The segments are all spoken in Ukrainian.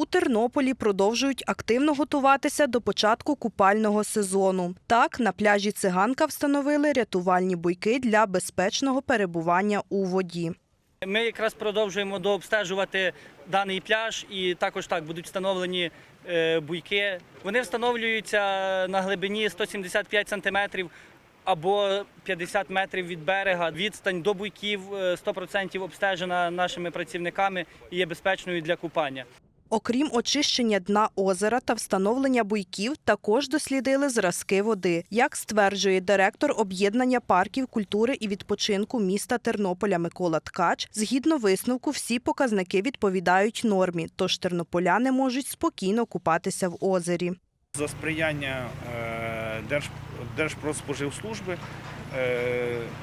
У Тернополі продовжують активно готуватися до початку купального сезону. Так, на пляжі Циганка встановили рятувальні буйки для безпечного перебування у воді. Ми якраз продовжуємо дообстежувати даний пляж і також так будуть встановлені е, буйки. Вони встановлюються на глибині 175 сантиметрів або 50 метрів від берега. Відстань до буйків е, 100% обстежена нашими працівниками і є безпечною для купання. Окрім очищення дна озера та встановлення буйків, також дослідили зразки води. Як стверджує директор об'єднання парків культури і відпочинку міста Тернополя Микола Ткач, згідно висновку, всі показники відповідають нормі, тож тернополяни можуть спокійно купатися в озері. За сприяння е, Держпродспоживслужби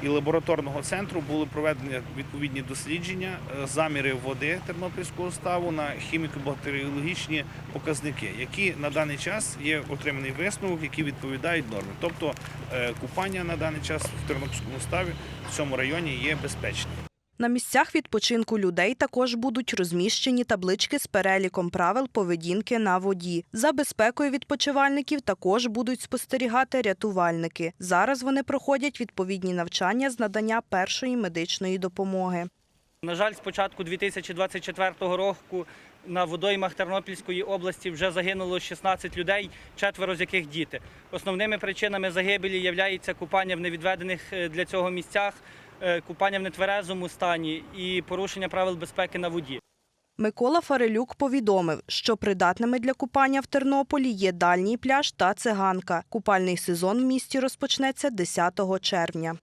і лабораторного центру були проведені відповідні дослідження, е, заміри води Тернопільського ставу на хіміко-бактеріологічні показники, які на даний час є отриманий висновок, які відповідають нормі. Тобто е, купання на даний час в Тернопільському ставі в цьому районі є безпечним. На місцях відпочинку людей також будуть розміщені таблички з переліком правил поведінки на воді. За безпекою відпочивальників також будуть спостерігати рятувальники. Зараз вони проходять відповідні навчання з надання першої медичної допомоги. На жаль, з початку 2024 року на водоймах Тернопільської області вже загинуло 16 людей, четверо з яких діти. Основними причинами загибелі є купання в невідведених е, для цього місцях, купання в нетверезому стані і порушення правил безпеки на воді. Микола Фарелюк повідомив, що придатними для купання в Тернополі є дальній пляж та циганка. Купальний сезон в місті розпочнеться 10 червня.